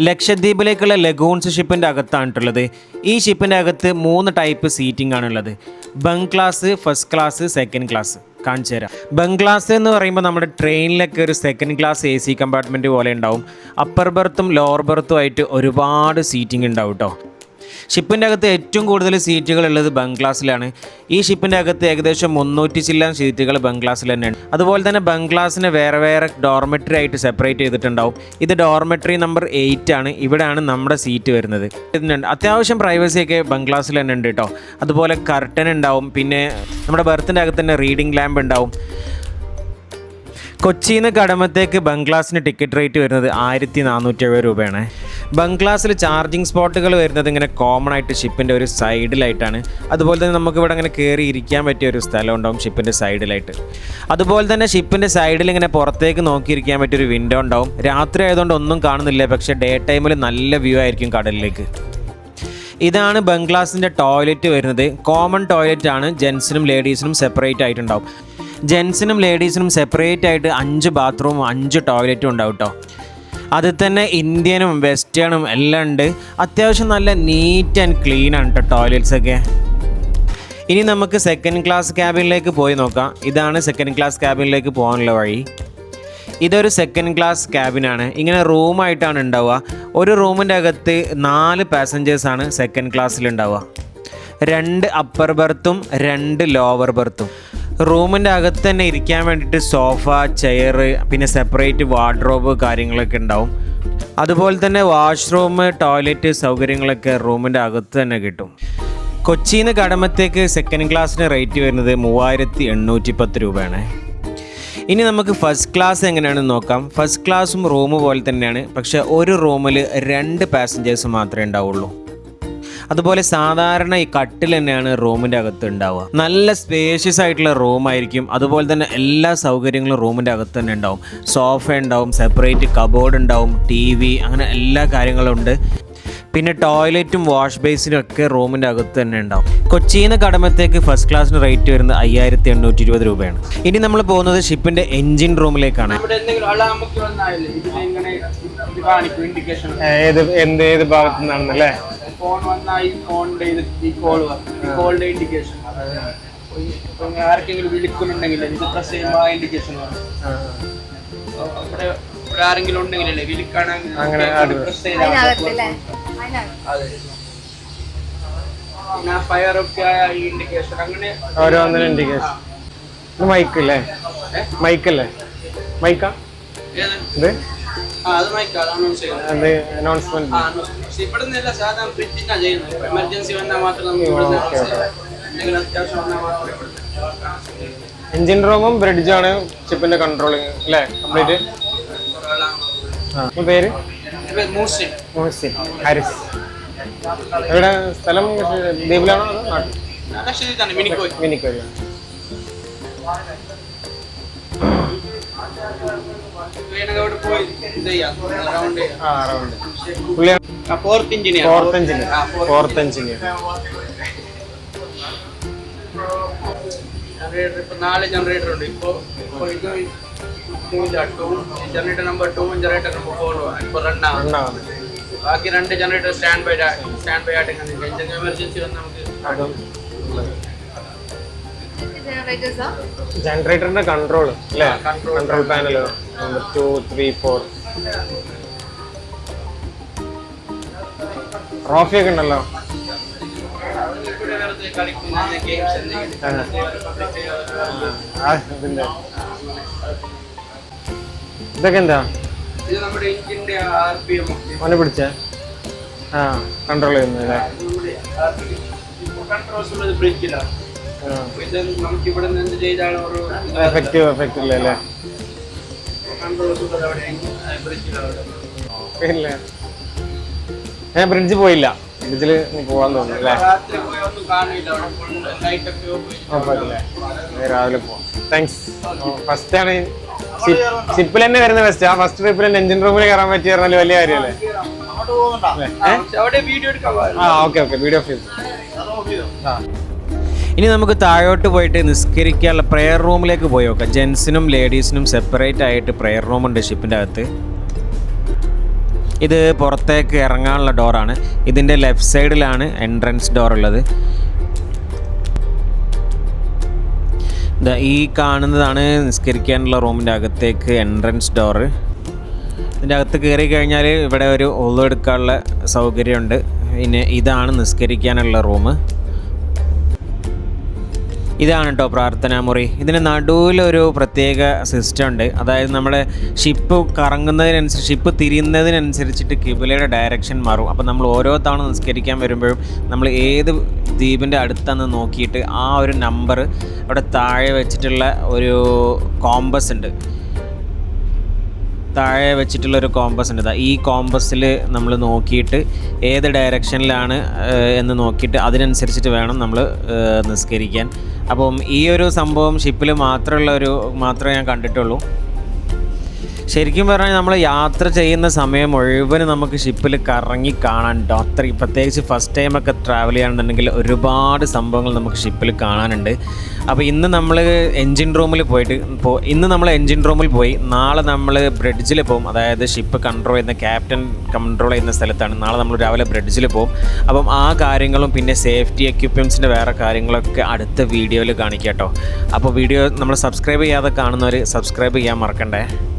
ലക്ഷദ്വീപിലേക്കുള്ള lagoons ഷിപ്പിന്റെ അകത്താണിട്ടുള്ളത് ഈ ഷിപ്പിന്റെ അകത്ത് മൂന്ന് ടൈപ്പ് സീറ്റിംഗ് ആണുള്ളത്. Bunk class first class second class. കാണിച്ചു തരാം. ബങ് ക്ലാസ് എന്ന് പറയുമ്പോൾ നമ്മുടെ ട്രെയിനിലൊക്കെ ഒരു second class A C compartment പോലെ ഉണ്ടാവും. അപ്പർ ബെർത്തും ലോവർ ബെർത്തും ആയിട്ട് ഒരുപാട് സീറ്റിംഗ് ഉണ്ടാവും കേട്ടോ ഷിപ്പിന്റെ അകത്ത് ഏറ്റവും കൂടുതൽ സീറ്റുകൾ ഉള്ളത് ബംഗ്ലാസിലാണ്. ഈ ഷിപ്പിന്റെ അകത്ത് ഏകദേശം മുന്നൂറ്റി ചില്ലാൻ സീറ്റുകൾ ബംഗ്ലാസിൽ തന്നെയാണ്. അതുപോലെ തന്നെ ബംഗ്ലാസിനെ വേറെ വേറെ ഡോർമെറ്ററി ആയിട്ട് സെപ്പറേറ്റ് ചെയ്തിട്ടുണ്ടാവും. ഇത് ഡോർമെറ്ററി നമ്പർ എയ്റ്റ് ആണ്. ഇവിടെയാണ് നമ്മുടെ സീറ്റ് വരുന്നത്. അത്യാവശ്യം പ്രൈവസിയൊക്കെ ബംഗ്ലാസിൽ തന്നെ ഉണ്ട് കേട്ടോ അതുപോലെ കർട്ടൻ ഉണ്ടാവും. പിന്നെ നമ്മുടെ ബർത്തിന്റെ അകത്ത് തന്നെ റീഡിംഗ് ലാമ്പ് ഉണ്ടാവും. കൊച്ചിയിൽ നിന്ന് കടമത്തേക്ക് ബംഗ്ലാസിന് ടിക്കറ്റ് റേറ്റ് വരുന്നത് ആയിരത്തി നാനൂറ്റി എഴുപത് രൂപയാണ്. ബംഗ്ലാസിൽ ചാർജിങ് സ്പോട്ടുകൾ വരുന്നത് ഇങ്ങനെ കോമൺ ആയിട്ട് ഷിപ്പിന്റെ ഒരു സൈഡിലായിട്ടാണ് അതുപോലെ തന്നെ നമുക്ക് ഇവിടെ അങ്ങനെ കയറി ഇരിക്കാൻ പറ്റിയ ഒരു സ്ഥലം ഉണ്ടാവും ഷിപ്പിന്റെ സൈഡിലായിട്ട് അതുപോലെ തന്നെ ഷിപ്പിന്റെ സൈഡിൽ ഇങ്ങനെ പുറത്തേക്ക് നോക്കിയിരിക്കാൻ പറ്റിയൊരു വിൻഡോ ഉണ്ടാവും. രാത്രി ആയതുകൊണ്ട് ഒന്നും കാണുന്നില്ല പക്ഷേ ഡേ ടൈമിൽ നല്ല വ്യൂ ആയിരിക്കും കടലിലേക്ക്. ഇതാണ് ബംഗ്ലാസിന്റെ ടോയ്ലറ്റ് വരുന്നത്. കോമൺ ടോയ്ലറ്റ് ആണ്. ജെൻസിനും ലേഡീസിനും സെപ്പറേറ്റ് ആയിട്ടുണ്ടാവും. ജെൻസിനും ലേഡീസിനും സെപ്പറേറ്റ് ആയിട്ട് അഞ്ച് ബാത്റൂമും അഞ്ച് ടോയ്ലറ്റും ഉണ്ടാവും കേട്ടോ അതിൽ തന്നെ ഇന്ത്യനും വെസ്റ്റേണും എല്ലാം ഉണ്ട്. അത്യാവശ്യം നല്ല നീറ്റ് ആൻഡ് ക്ലീൻ ആണ് കേട്ടോ ടോയ്ലറ്റ്സ് ഒക്കെ. ഇനി നമുക്ക് സെക്കൻഡ് ക്ലാസ് ക്യാബിനിലേക്ക് പോയി നോക്കാം. ഇതാണ് സെക്കൻഡ് ക്ലാസ് ക്യാബിനിലേക്ക് പോകാനുള്ള വഴി. ഇതൊരു സെക്കൻഡ് ക്ലാസ് ക്യാബിനാണ് ഇങ്ങനെ റൂമായിട്ടാണ് ഉണ്ടാവുക. ഒരു റൂമിന്റെ അകത്ത് നാല് പാസഞ്ചേഴ്സാണ് സെക്കൻഡ് ക്ലാസ്സിൽ ഉണ്ടാവുക. രണ്ട് അപ്പർ ബർത്തും രണ്ട് ലോവർ ബർത്തും റൂമിന്റെ അകത്ത് തന്നെ ഇരിക്കാൻ വേണ്ടിയിട്ട് സോഫ ചെയർ പിന്നെ സെപ്പറേറ്റ് വാർഡ്രോബ് കാര്യങ്ങളൊക്കെ ഉണ്ടാവും. അതുപോലെ തന്നെ വാഷ്റൂം ടോയ്ലറ്റ് സൗകര്യങ്ങളൊക്കെ റൂമിന്റെ അകത്ത് തന്നെ കിട്ടും. കൊച്ചിയിൽ നിന്ന് കടമത്തേക്ക് സെക്കൻഡ് ക്ലാസ്സിന് റേറ്റ് വരുന്നത് മൂവായിരത്തി എണ്ണൂറ്റി പത്ത് രൂപയാണ്. ഇനി നമുക്ക് ഫസ്റ്റ് ക്ലാസ് എങ്ങനെയാണെന്ന് നോക്കാം. ഫസ്റ്റ് ക്ലാസ്സും റൂം പോലെ തന്നെയാണ്. പക്ഷേ ഒരു റൂമിൽ രണ്ട് പാസഞ്ചേഴ്സ് മാത്രമേ ഉണ്ടാവുള്ളൂ. അതുപോലെ സാധാരണ ഈ കട്ടിൽ തന്നെയാണ് റൂമിന്റെ അകത്ത് ഉണ്ടാവുക. നല്ല സ്പേഷ്യസ് ആയിട്ടുള്ള റൂം ആയിരിക്കും. അതുപോലെ തന്നെ എല്ലാ സൗകര്യങ്ങളും റൂമിന്റെ അകത്ത് തന്നെ ഉണ്ടാവും. സോഫ ഉണ്ടാവും സെപ്പറേറ്റ് കബോർഡ് ഉണ്ടാവും ടി വി അങ്ങനെ എല്ലാ കാര്യങ്ങളും ഉണ്ട്. പിന്നെ ടോയ്ലറ്റും വാഷ് ബേസിനും ഒക്കെ റൂമിന്റെ അകത്ത് തന്നെ ഉണ്ടാവും. കൊച്ചിയിൽ നിന്ന് കടമത്തേക്ക് ഫസ്റ്റ് ക്ലാസ്സിന് റേറ്റ് വരുന്നത് അയ്യായിരത്തി എണ്ണൂറ്റി ഇരുപത് രൂപയാണ്. ഇനി നമ്മൾ പോകുന്നത് ഷിപ്പിന്റെ എൻജിൻ റൂമിലേക്കാണ് ഏത് എന്ത് ഏത് ഭാഗത്തു നിന്നാണെന്നല്ലേ ഫോൺ വന്നാൽ ഈ ഫോണിന്റെ ഇത് ഈ കോൾ ഈ കോളിന്റെ ഇൻഡിക്കേഷൻ ഇപ്പൊ ആർക്കെങ്കിലും വിളിക്കുന്നുണ്ടെങ്കിൽ ഇത് പ്രസ് ചെയ്യുമ്പോൾ ആ ഇൻഡിക്കേഷൻ വന്നു. അവിടെ ഇവിടെ ആരെങ്കിലും ഉണ്ടെങ്കിലല്ലേ വിളിക്കാണെങ്കിൽ പ്രസ് ചെയ്താൽ അതെ. പിന്നെ ഫയർ ഒക്കെ ആയ ഈ ഇൻഡിക്കേഷൻ അങ്ങനെ ഓരോന്നിനും ഇൻഡിക്കേഷൻ ഇത് മൈക്ക് അല്ലേ മൈക്കാ അത് അനൗൺസ്മെന്റ് ആ പക്ഷെ ഇവിടെ നിന്നല്ല സാധാരണ ഫ്രിഡ്ജിനാ ചെയ്യുന്നത്. എമർജൻസി വന്നാൽ മാത്രം നമുക്ക് ഇവിടുന്ന് എന്തെങ്കിലും അത്യാവശ്യം വന്നാൽ മാത്രം ഇവിടുന്ന് എഞ്ചിൻ റൂമും ബ്രിഡ്ജാണ് ചിപ്പിന്റെ കൺട്രോളിങ് അല്ലേ കംപ്ലീറ്റ് പേര്? മുഹസിൻ. ഹാരിസ്. എവിടെ സ്ഥലം ദ്വീപിലാണോ അതോ നാട്ടിൽ? ലക്ഷദ്വീപാണ് മിനിക്കോയ് മിനിക്കോയിലാണ് പോയി ഇത് റൗണ്ട് ആ round fourth engineer fourth engineer fourth engineer generator ഇപ്പൊ നാല് ജനറേറ്റർ ഉണ്ട്. ഇപ്പൊ ഇപ്പൊ ഇത് ഇതില്ല ടൂ ജനറേറ്റർ നമ്പർ ടൂവും ജനറേറ്റർ നമ്പർ ഫോറും ഇപ്പൊ റൺ ആവും ഉണ്ടാവും ബാക്കി രണ്ട് generator stand by stand by ആയിട്ട് ഇങ്ങനെ എന്തെങ്കിലും എമർജൻസി വന്നാൽ നമുക്ക് അതും ജനറേറ്റേഴ്സാ ജനറേറ്ററിന്റെ കൺട്രോൾ അല്ലേ? Control panel number two three four trophy ഒക്കെ ഉണ്ടല്ലോ. അതിന്റെ ഇതൊക്കെ എന്താ? ഇത് പിടിച്ച. ആ കൺട്രോൾ എന്ത് എഫക്റ്റീവ് എഫക്റ്റ് ഇല്ല അല്ലേ? ഞാൻ ബ്രിഡ്ജ് പോയില്ല. ബ്രിഡ്ജിൽ പോവാൻ തോന്നുന്നു അല്ലേ? രാവിലെ പോവാം. താങ്ക്സ് ഫസ്റ്റ് ആണ് ഷിപ്പിൽ തന്നെ വരുന്ന ബെസ്റ്റ് ആ ഫസ്റ്റ് ട്രിപ്പിൽ തന്നെ എഞ്ചിൻ റൂമിൽ കയറാൻ പറ്റി പറഞ്ഞാൽ വലിയ കാര്യമല്ലേ. ആ ഓക്കെ ഓക്കെ വീഡിയോ ഫീൽ ആ ഇനി നമുക്ക് താഴോട്ട് പോയിട്ട് നിസ്കരിക്കാനുള്ള പ്രെയർ റൂമിലേക്ക് പോയി നോക്കാം. ജെൻസിനും ലേഡീസിനും സെപ്പറേറ്റ് ആയിട്ട് പ്രെയർ റൂമുണ്ട് ഷിപ്പിന്റെ അകത്ത്. ഇത് പുറത്തേക്ക് ഇറങ്ങാനുള്ള ഡോറാണ്. ഇതിന്റെ ലെഫ്റ്റ് സൈഡിലാണ് എൻട്രൻസ് ഡോർ ഉള്ളത്. ഈ കാണുന്നതാണ് നിസ്കരിക്കാനുള്ള റൂമിന്റെ അകത്തേക്ക് എൻട്രൻസ് ഡോറ് ഇതിന്റെ അകത്ത് കയറി കഴിഞ്ഞാൽ ഇവിടെ ഒരു ഒള്ളെടുക്കാനുള്ള സൗകര്യമുണ്ട്. പിന്നെ ഇതാണ് നിസ്കരിക്കാനുള്ള റൂം. ഇതാണ് കേട്ടോ പ്രാർത്ഥനാ മുറി. ഇതിന് നടുവിലൊരു പ്രത്യേക സിസ്റ്റം ഉണ്ട്. അതായത് നമ്മുടെ ഷിപ്പ് കറങ്ങുന്നതിനനുസരിച്ച് ഷിപ്പ് തിരിയുന്നതിനനുസരിച്ചിട്ട് കിബിലയുടെ ഡയറക്ഷൻ മാറും. അപ്പോൾ നമ്മൾ ഓരോ തവണ നിസ്കരിക്കാൻ വരുമ്പോഴും നമ്മൾ ഏത് ദ്വീപിന്റെ അടുത്തെന്ന് നോക്കിയിട്ട് ആ ഒരു നമ്പർ അവിടെ താഴെ വെച്ചിട്ടുള്ള ഒരു കോമ്പസ് ഉണ്ട്. താഴെ വെച്ചിട്ടുള്ള ഒരു കോമ്പസ് ഉണ്ട്. ഈ കോമ്പസിൽ നമ്മൾ നോക്കിയിട്ട് ഏത് ഡയറക്ഷനിലാണ് എന്ന് നോക്കിയിട്ട് അതിനനുസരിച്ചിട്ട് വേണം നമ്മൾ നിസ്കരിക്കാൻ. അപ്പം ഈ ഒരു സംഭവം ഷിപ്പിൽ മാത്രമുള്ള ഒരു മാത്രമേ ഞാൻ കണ്ടിട്ടുള്ളൂ. ശരിക്കും പറഞ്ഞാൽ നമ്മൾ യാത്ര ചെയ്യുന്ന സമയം മുഴുവനും നമുക്ക് ഷിപ്പിൽ കറങ്ങി കാണാൻ കേട്ടോ അത്രയും പ്രത്യേകിച്ച് ഫസ്റ്റ് ടൈം ഒക്കെ ട്രാവൽ ചെയ്യുകയാണെന്നുണ്ടെങ്കിൽ ഒരുപാട് സംഭവങ്ങൾ നമുക്ക് ഷിപ്പിൽ കാണാനുണ്ട്. അപ്പോൾ ഇന്ന് നമ്മൾ എൻജിൻ റൂമിൽ പോയിട്ട് ഇപ്പോൾ ഇന്ന് നമ്മൾ എൻജിൻ റൂമിൽ പോയി. നാളെ നമ്മൾ ബ്രിഡ്ജിൽ പോകും. അതായത് ഷിപ്പ് കൺട്രോൾ ചെയ്യുന്ന ക്യാപ്റ്റൻ കൺട്രോൾ ചെയ്യുന്ന സ്ഥലത്താണ്. നാളെ നമ്മൾ രാവിലെ ബ്രിഡ്ജിൽ പോകും. അപ്പം ആ കാര്യങ്ങളും പിന്നെ സേഫ്റ്റി എക്യുപ്മെന്റ്സിന്റെ വേറെ കാര്യങ്ങളൊക്കെ അടുത്ത വീഡിയോയിൽ കാണിക്കാം കേട്ടോ അപ്പോൾ വീഡിയോ നമ്മൾ സബ്സ്ക്രൈബ് ചെയ്യാതെ കാണുന്നവർ സബ്സ്ക്രൈബ് ചെയ്യാൻ മറക്കണ്ടേ?